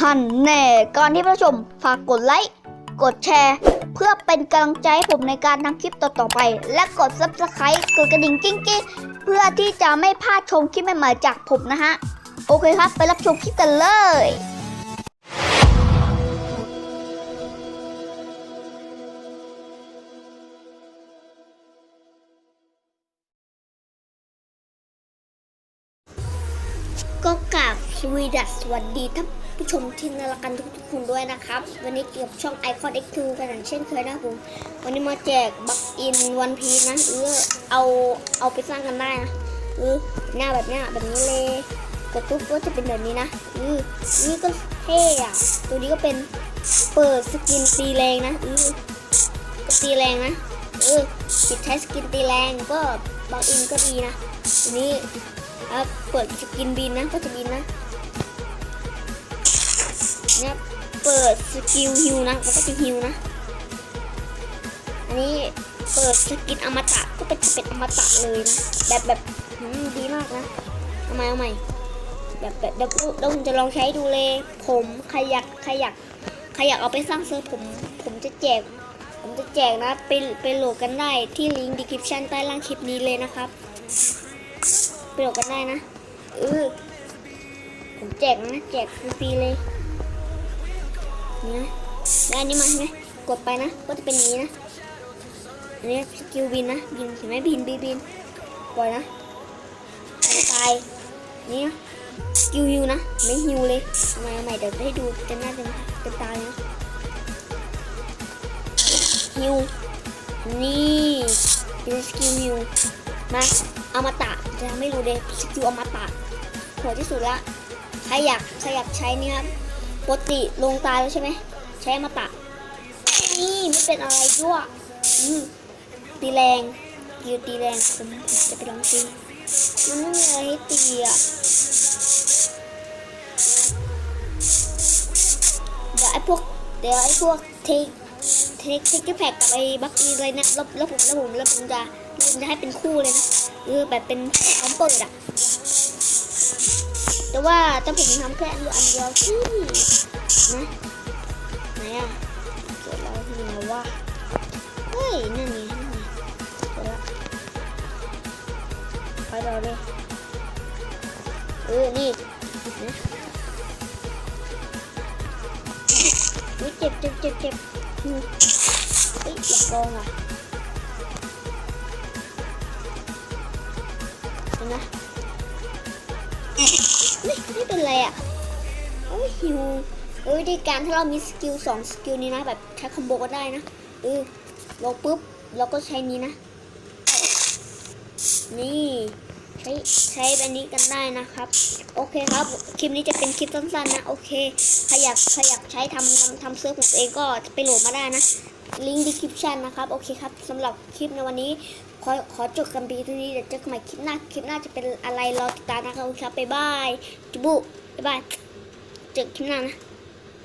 หันแน่ก่อนที่ผู้ชมฝากกดไลค์ กดแชร์ เพื่อเป็นกำลังใจให้ผมในการทำคลิปต่อๆไป และกด subscribe กดกระดิ่งกิ้งกิ้งเพื่อที่จะไม่พลาดชมคลิปใหม่ๆจากผมนะฮะ โอเคครับ ไปรับชมคลิปกันเลยก็กราบสวีดัสสวัสดีท่าน ผู้ชมที่น่ารักกันทุกๆคนด้วยนะครับ วันนี้เกี่ยวกับช่อง Icon X2 กันอย่างเช่นเคยนะผม วันนี้มาแจกบัคอินวันพีนะเออเอาเอาไปสร้างกันได้นะเออหน้าแบบเนี้ยแบบนี้เลยกดปุ๊บก็จะเป็นแบบนี้นะเออนี่ก็เท่อะตัวนี้ก็เป็นเปิดสกินตีแรงนะเออตีแรงนะเออปิดใช้สกินตีแรงก็บัคอินก็ดีนะอันนี้เปิดสกินบินนะก็จะบินนะ เนี่ยเปิดสกิลฮิวนะมันก็จะฮิวนะ อันนี้เปิดสกินอมตะก็เป็นจะเป็นอมตะเลยนะ แบบแบบดีมากนะเอาใหม่เอาใหม่แบบแบบเดี๋ยวผมจะลองใช้ดูเลย ผมใครอยากใครอยากใครอยากเอาไปสร้างเซิร์ฟผมผมจะแจก ผมจะแจกนะไปไปโหลดกันได้ที่ลิงก์ดีคริปชันใต้ล่างคลิปนี้เลยนะครับไปโหลดกันได้นะเออผมแจกนะแจกฟรีเลย นี่นะแล้วอันนี้มาใช่ไหมกดไปนะ ก็จะเป็นอย่างนี้นะ อันนี้สกิลบินนะ บินเห็นไหมบินบินบินปล่อยนะตายนี่นะสกิลฮิวนะ ไม่ฮิวเลยทำไมเอาใหม่เดี๋ยวให้ดูจะหน้าจะจะตายนะฮิวนี่เป็นสกิลฮิวมาอมตะจะไม่รู้เลยสกิลอมตะโหดที่สุดละใครอยากใครอยากใช้นี่ครับ ปกติลงตายแล้วใช่ไหมใช้อมตะนี่ไม่เป็นอะไรด้วยอืมตีแรงกิวตีแรงผมจะไปลองตีมันไม่มีอะไรให้ตีอะเดี๋ยวไอ้พวกเดี๋ยวไอ้พวกเทคเทคเทคแพ็กกับไอ้บัคอีอะไรนะแล้วแล้วผมแล้วผมแล้วผมจะผมจะให้เป็นคู่เลยนะเออแบบเป็นพร้อมเปิดอะ แต่ว่าถ้าผมทำแค่อันเดียวอันเดียวที่นะไหนอะเกิดแล้วที่ไหนวะเฮ้ยนั่นไงนั่นไงเกิดละไปรอเลยเออนี่นะอุ๊ยเจ็บเจ็บเจ็บเจ็บอืมเฮ้ยอย่าโกงอะนไโอ้ยฮิวเออวิธีการถ้าเรามีสกิลสองสกิลนี้นะ แบบใช้คอมโบก็ได้นะเออลงปุ๊บเราก็ใช้นี้นะ นี่ใช้ใช้แบบนี้กันได้นะครับ โอเคครับ คลิปนี้จะเป็นคลิปสั้นๆนะ โอเคใครอยากใครอยากใช้ทำทำทำเซิร์ฟของตัวเองก็ไปโหลดมาได้นะ ลิงก์ดีคริปชันนะครับ โอเคครับสำหรับคลิปในวันนี้ ขอขอจบกันเพียงเท่านี้เดี๋ยวเจอกันใหม่คลิปหน้า คลิปหน้าจะเป็นอะไรรอติดตามนะครับ บ๊ายบายจุบุบ๊ายบาย เจอกั